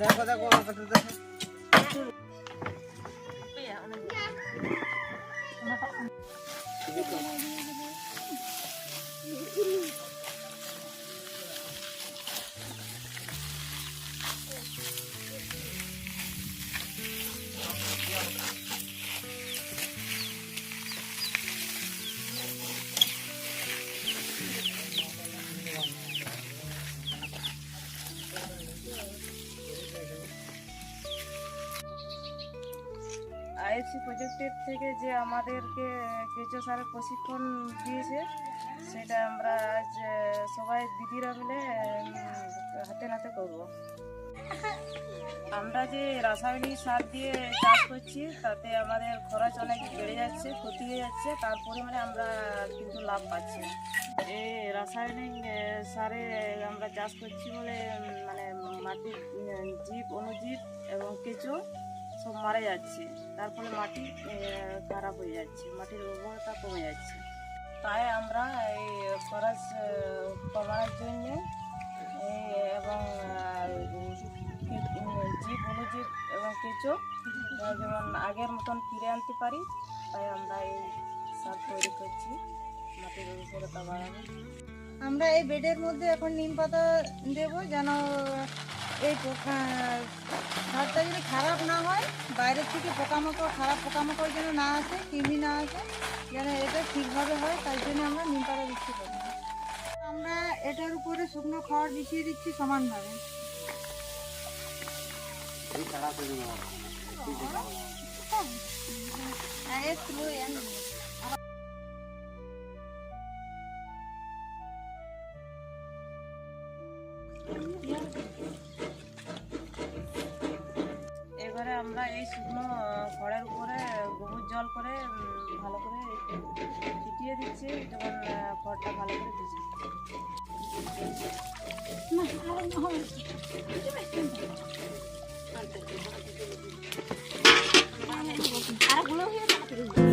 দেখো দেখো আমার কাছে দেখো আইএফসি প্রজেক্টের থেকে যে আমাদেরকে কেঁচো সারের প্রশিক্ষণ দিয়েছে, সেটা আমরা আজ সবাই দিদিরা মিলে হাতে নাতে করব। আমরা যে রাসায়নিক সার দিয়ে চাষ করছি, তাতে আমাদের খরচ অনেক বেড়ে যাচ্ছে, ক্ষতি হয়ে যাচ্ছে, তার পরিমাণে আমরা কিন্তু লাভ পাচ্ছি এই রাসায়নিক সারে আমরা চাষ করছি বলে মানে মাটির জীব অনুজীব এবং কেঁচো। সব মারা যাচ্ছে। তার ফলে মাটি খারাপ হয়ে যাচ্ছে। মাটির উর্বরতা কমে যাচ্ছে। তাই আমরা এই খরচ কমানোর জন্য এবং জীব, অনুজীব এবং কেঁচো যেমন আগের মতন ফিরে আনতে পারি, তাই আমরা এই সার তৈরি করছি মাটির উর্বরতা বাড়ানো আমরা এই বেডের মধ্যে এখন নিম পাতা দেবো, যেন এই সারটা যদি খারাপ না হয় বাইরের থেকে পোকামাকড় খারাপ পোকামাকড় যেন না আসে কৃমি না আসে যেন এটা ঠিকভাবে হয় তাই জন্য আমরা নিম পাতা দিচ্ছি প্রথমে। আমরা এটার উপরে শুকনো খড় বিছিয়ে দিচ্ছি সমানভাবে দিই। এবারে আমরা এই শুকনো খড়ের উপরে গোবর জল করে ভালো করে ছিটিয়ে দিচ্ছি আহ, খড়টা ভালো করে ভিজে এরপর আমরা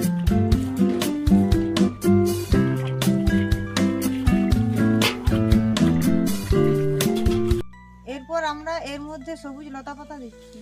এর মধ্যে সবুজ লতা পাতা দেখছি।